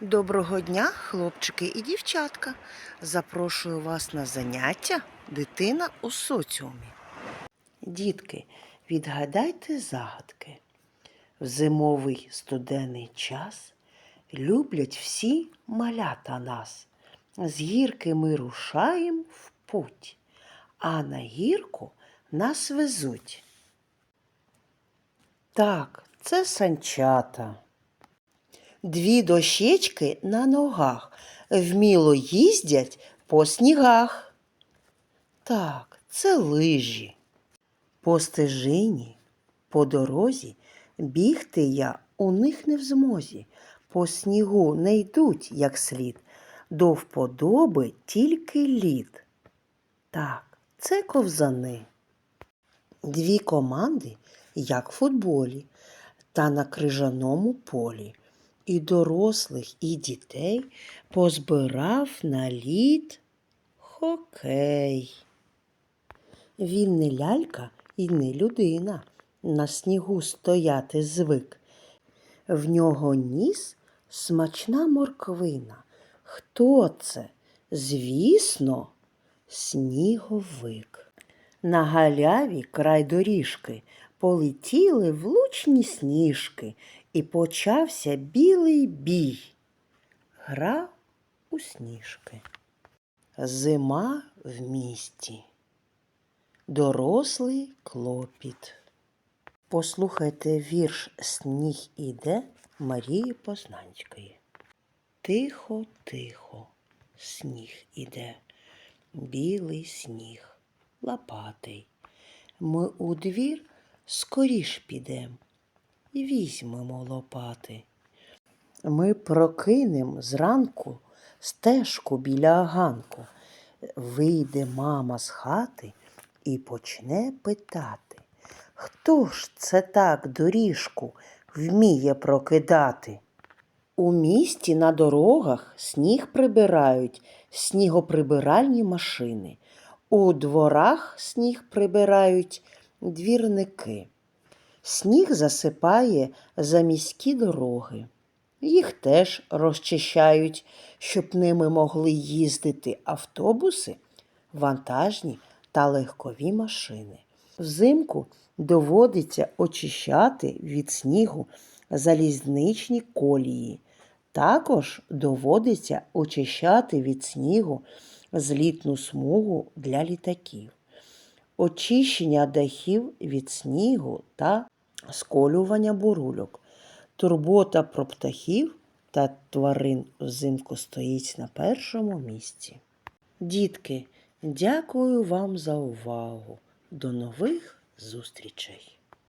Доброго дня, хлопчики і дівчатка. Запрошую вас на заняття Дитина у соціумі. Дітки, відгадайте загадки. В зимовий студенний час люблять всі малята нас. З гірки ми рушаєм в путь, а на гірку нас везуть. Так, це санчата. Дві дощечки на ногах вміло їздять по снігах. Так, це лижі. По стежині, по дорозі бігти я у них не в змозі. По снігу не йдуть як слід, до вподоби тільки лід. Так, це ковзани. Дві команди, як в футболі, та на крижаному полі. І дорослих, і дітей позбирав на лід хокей. Він не лялька і не людина, на снігу стояти звик. В нього ніс смачна морквина. Хто це? Звісно, сніговик. На галяві край доріжки полетіли влучні сніжки, і почався білий бій. Гра у сніжки. Зима в місті. Дорослий клопіт. Послухайте вірш Сніг іде Марії Познанської. Тихо, тихо, сніг іде, білий сніг, лопатий. Ми у двір скоріш підем і візьмемо лопати. Ми прокинем зранку стежку біля ганку. Вийде мама з хати і почне питати, хто ж це так доріжку вміє прокидати? У місті на дорогах сніг прибирають снігоприбиральні машини. У дворах сніг прибирають двірники. Сніг засипає за міські дороги. Їх теж розчищають, щоб ними могли їздити автобуси, вантажні та легкові машини. Взимку доводиться очищати від снігу залізничні колії. Також доводиться очищати від снігу злітну смугу для літаків. Очищення дахів від снігу та сколювання бурульок. Турбота про птахів та тварин взимку стоїть на першому місці. Дітки, дякую вам за увагу. До нових зустрічей!